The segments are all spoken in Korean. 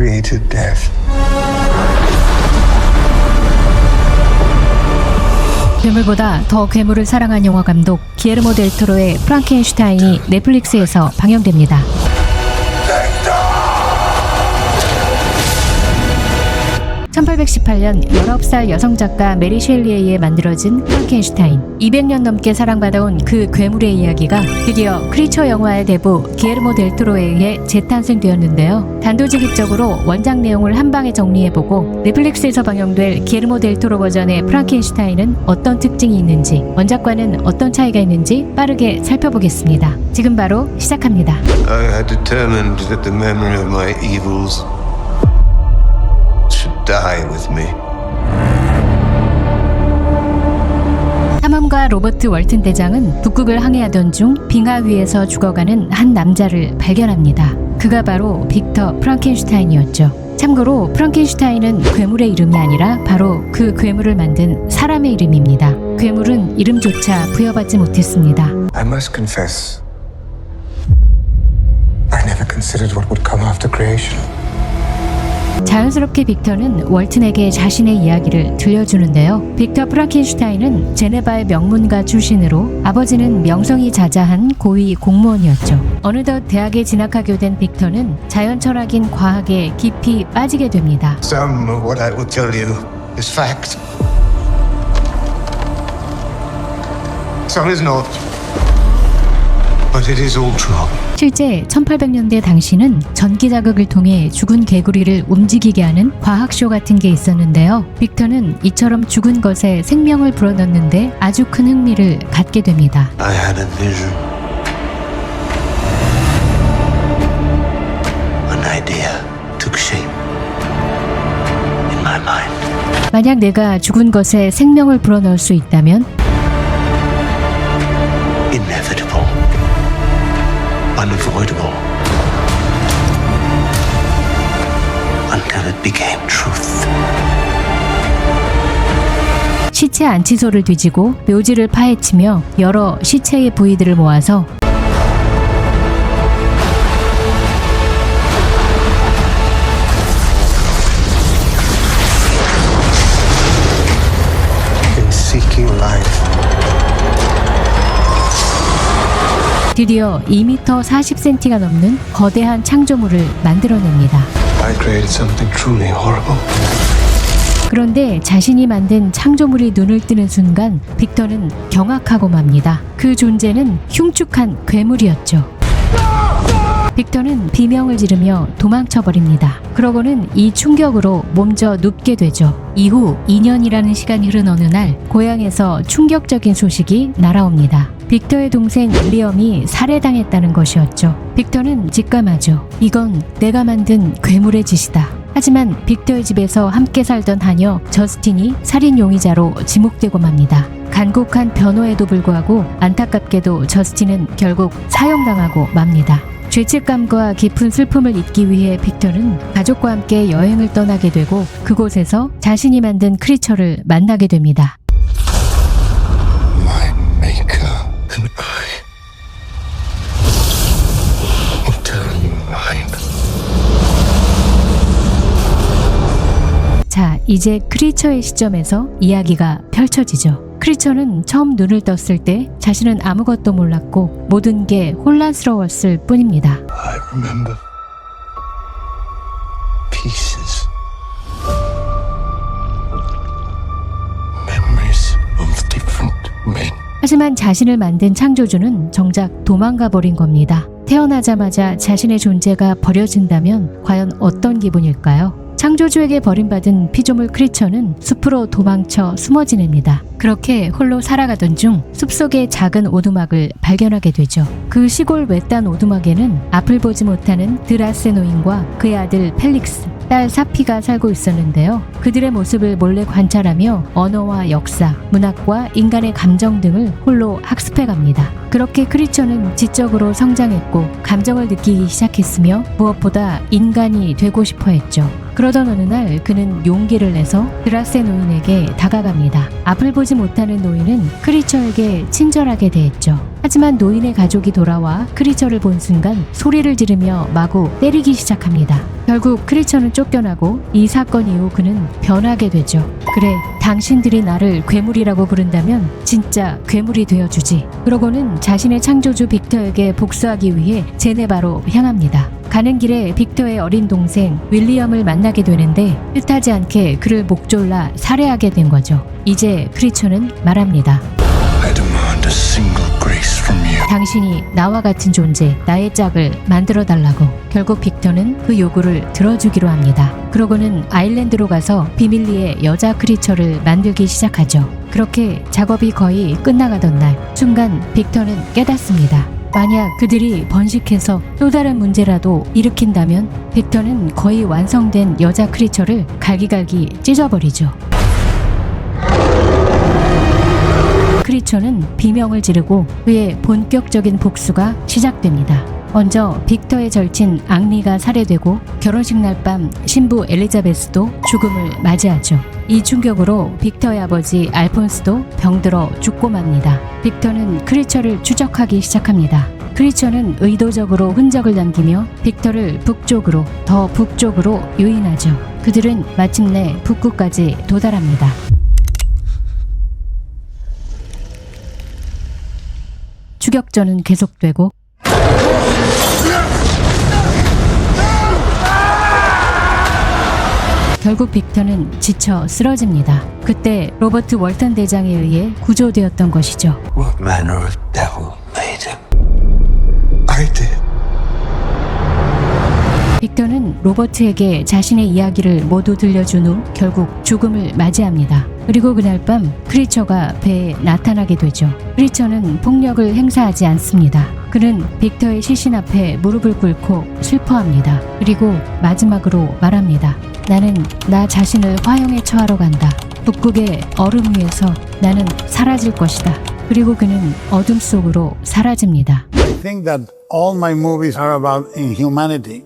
created death. 괴물보다 더 괴물을 사랑한 영화 감독 기에르모 델 토로의 프랑켄슈타인이 넷플릭스에서 방영됩니다. 1818년 19살 여성 작가 메리 셸리에 의해 만들어진 프랑켄슈타인. 200년 넘게 사랑받아온 그 괴물의 이야기가 드디어 크리처 영화의 대부 기에르모 델 토로에 의해 재탄생되었는데요. 단도직입적으로 원작 내용을 한 방에 정리해보고 넷플릭스에서 방영될 기에르모 델 토로 버전의 프랑켄슈타인은 어떤 특징이 있는지, 원작과는 어떤 차이가 있는지 빠르게 살펴보겠습니다. 지금 바로 시작합니다. Die with me. 탐험가 로버트 월튼 대장은 북극을 항해하던 중 빙하 위에서 죽어가는 한 남자를 발견합니다. 그가 바로 빅터 프랑켄슈타인이었죠. 참고로 프랑켄슈타인은 괴물의 이름이 아니라 바로 그 괴물을 만든 사람의 이름입니다. 괴물은 이름조차 부여받지 못했습니다. I must confess, I never considered what would come after creation. 자연스럽게 빅터는 월튼에게 자신의 이야기를 들려주는데요. 빅터 프랑켄슈타인은 제네바의 명문가 출신으로 아버지는 명성이 자자한 고위 공무원이었죠. 어느덧 대학에 진학하게 된 빅터는 자연 철학인 과학에 깊이 빠지게 됩니다. Some of what I will tell you is fact. Some is not. But it is all true. 실제 1800년대 당시는 전기 자극을 통해 죽은 개구리를 움직이게 하는 과학쇼 같은 게 있었는데요. 빅터는 이처럼 죽은 것에 생명을 불어넣는데 아주 큰 흥미를 갖게 됩니다. I had a vision. An idea took shape in my mind. 만약 내가 죽은 것에 생명을 불어넣을 수 있다면 시체 안치소를 뒤지고 묘지를 파헤치며 여러 시체의 부위들을 모아서 드디어 2m 40cm가 넘는 거대한 창조물을 만들어냅니다. 그런데 자신이 만든 창조물이 눈을 뜨는 순간 빅터는 경악하고 맙니다. 그 존재는 흉측한 괴물이었죠. 빅터는 비명을 지르며 도망쳐버립니다. 그러고는 이 충격으로 몸져 눕게 되죠. 이후 2년이라는 시간이 흐른 어느 날 고향에서 충격적인 소식이 날아옵니다. 빅터의 동생 리엄이 살해당했다는 것이었죠. 빅터는 직감하죠. 이건 내가 만든 괴물의 짓이다. 하지만 빅터의 집에서 함께 살던 하녀 저스틴이 살인 용의자로 지목되고 맙니다. 간곡한 변호에도 불구하고 안타깝게도 저스틴은 결국 사형당하고 맙니다. 죄책감과 깊은 슬픔을 잊기 위해 빅터는 가족과 함께 여행을 떠나게 되고 그곳에서 자신이 만든 크리처를 만나게 됩니다. 이제 크리처의 시점에서 이야기가 펼쳐지죠. 크리처는 처음 눈을 떴을 때 자신은 아무것도 몰랐고 모든 게 혼란스러웠을 뿐입니다. 하지만 자신을 만든 창조주는 정작 도망가 버린 겁니다. 태어나자마자 자신의 존재가 버려진다면 과연 어떤 기분일까요? 창조주에게 버림받은 피조물 크리처는 숲으로 도망쳐 숨어 지냅니다. 그렇게 홀로 살아가던 중 숲속의 작은 오두막을 발견하게 되죠. 그 시골 외딴 오두막에는 앞을 보지 못하는 드라세 노인과 그의 아들 펠릭스, 딸 사피가 살고 있었는데요. 그들의 모습을 몰래 관찰하며 언어와 역사, 문학과 인간의 감정 등을 홀로 학습해 갑니다. 그렇게 크리처는 지적으로 성장했고 감정을 느끼기 시작했으며 무엇보다 인간이 되고 싶어 했죠. 그러던 어느 날 그는 용기를 내서 드라세 노인에게 다가갑니다. 앞을 보지 못하는 노인은 크리처에게 친절하게 대했죠. 하지만 노인의 가족이 돌아와 크리처를 본 순간 소리를 지르며 마구 때리기 시작합니다. 결국 크리처는 쫓겨나고 이 사건 이후 그는 변하게 되죠. 그래, 당신들이 나를 괴물이라고 부른다면 진짜 괴물이 되어주지. 그러고는 자신의 창조주 빅터에게 복수하기 위해 제네바로 향합니다. 가는 길에 빅터의 어린 동생 윌리엄을 만나게 되는데 뜻하지 않게 그를 목졸라 살해하게 된 거죠. 이제 크리처는 말합니다. 당신이 나와 같은 존재, 나의 짝을 만들어 달라고. 결국 빅터는 그 요구를 들어주기로 합니다. 그러고는 아일랜드로 가서 비밀리에 여자 크리처를 만들기 시작하죠. 그렇게 작업이 거의 끝나가던 날, 순간 빅터는 깨닫습니다. 만약 그들이 번식해서 또 다른 문제라도 일으킨다면 빅터는 거의 완성된 여자 크리처를 갈기갈기 찢어버리죠. 크리처는 비명을 지르고 그의 본격적인 복수가 시작됩니다. 먼저 빅터의 절친 앙리가 살해되고 결혼식 날 밤 신부 엘리자베스도 죽음을 맞이하죠. 이 충격으로 빅터의 아버지 알폰스도 병들어 죽고 맙니다. 빅터는 크리처를 추적하기 시작합니다. 크리처는 의도적으로 흔적을 남기며 빅터를 북쪽으로 더 북쪽으로 유인하죠. 그들은 마침내 북구까지 도달합니다. 추격전은 계속되고 결국 빅터는 지쳐 쓰러집니다. 그때 로버트 월턴 대장에 의해 구조되었던 것이죠. What manner of devil made him? I did. 빅터는 로버트에게 자신의 이야기를 모두 들려준 후 결국 죽음을 맞이합니다. 그리고 그날 밤 크리처가 배에 나타나게 되죠. 크리처는 폭력을 행사하지 않습니다. 그는 빅터의 시신 앞에 무릎을 꿇고 슬퍼합니다. 그리고 마지막으로 말합니다. 나는 나 자신을 화형에 처하러 간다. 북극의 얼음 위에서 나는 사라질 것이다. 그리고 그는 어둠 속으로 사라집니다. I think that all my movies are about inhumanity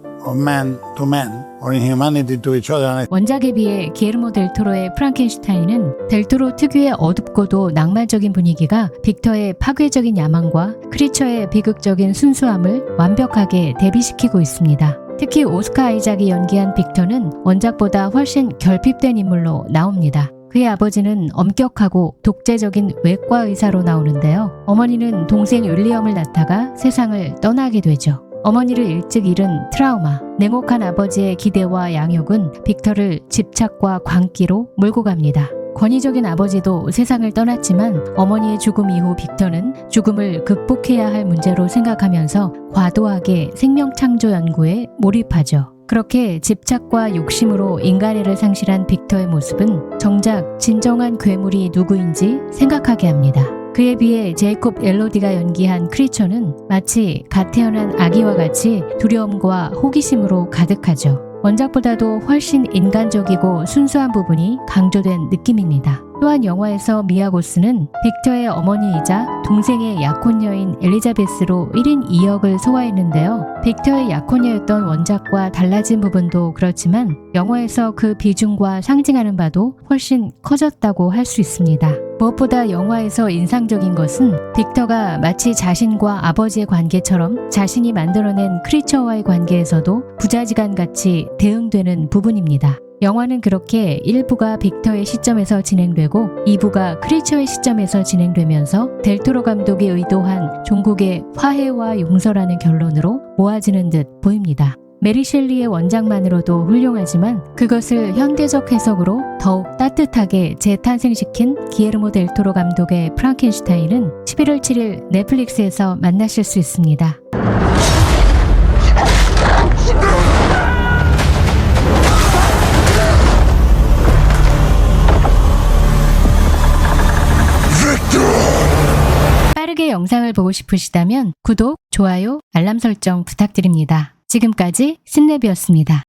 원작에 비해 게르모 델토로의 프랑켄슈타인은 델토로 특유의 어둡고도 낭만적인 분위기가 빅터의 파괴적인 야망과 크리처의 비극적인 순수함을 완벽하게 대비시키고 있습니다. 특히 오스카 아이작이 연기한 빅터는 원작보다 훨씬 결핍된 인물로 나옵니다. 그의 아버지는 엄격하고 독재적인 외과 의사로 나오는데요. 어머니는 동생 윌리엄을 낳다가 세상을 떠나게 되죠. 어머니를 일찍 잃은 트라우마, 냉혹한 아버지의 기대와 양육은 빅터를 집착과 광기로 몰고 갑니다. 권위적인 아버지도 세상을 떠났지만 어머니의 죽음 이후 빅터는 죽음을 극복해야 할 문제로 생각하면서 과도하게 생명 창조 연구에 몰입하죠. 그렇게 집착과 욕심으로 인간애를 상실한 빅터의 모습은 정작 진정한 괴물이 누구인지 생각하게 합니다. 그에 비해 제이콥 엘로디가 연기한 크리처는 마치 갓 태어난 아기와 같이 두려움과 호기심으로 가득하죠. 원작보다도 훨씬 인간적이고 순수한 부분이 강조된 느낌입니다. 또한 영화에서 미아고스는 빅터의 어머니이자 동생의 약혼녀인 엘리자베스로 1인 2역을 소화했는데요. 빅터의 약혼녀였던 원작과 달라진 부분도 그렇지만 영화에서 그 비중과 상징하는 바도 훨씬 커졌다고 할 수 있습니다. 무엇보다 영화에서 인상적인 것은 빅터가 마치 자신과 아버지의 관계처럼 자신이 만들어낸 크리처와의 관계에서도 부자지간 같이 대응되는 부분입니다. 영화는 그렇게 1부가 빅터의 시점에서 진행되고 2부가 크리처의 시점에서 진행되면서 델토로 감독이 의도한 종국의 화해와 용서라는 결론으로 모아지는 듯 보입니다. 메리 셸리의 원작만으로도 훌륭하지만 그것을 현대적 해석으로 더욱 따뜻하게 재탄생시킨 기에르모 델토로 감독의 프랑켄슈타인은 11월 7일 넷플릭스에서 만나실 수 있습니다. 보고 싶으시다면 구독, 좋아요, 알람 설정 부탁드립니다. 지금까지 신랩이었습니다.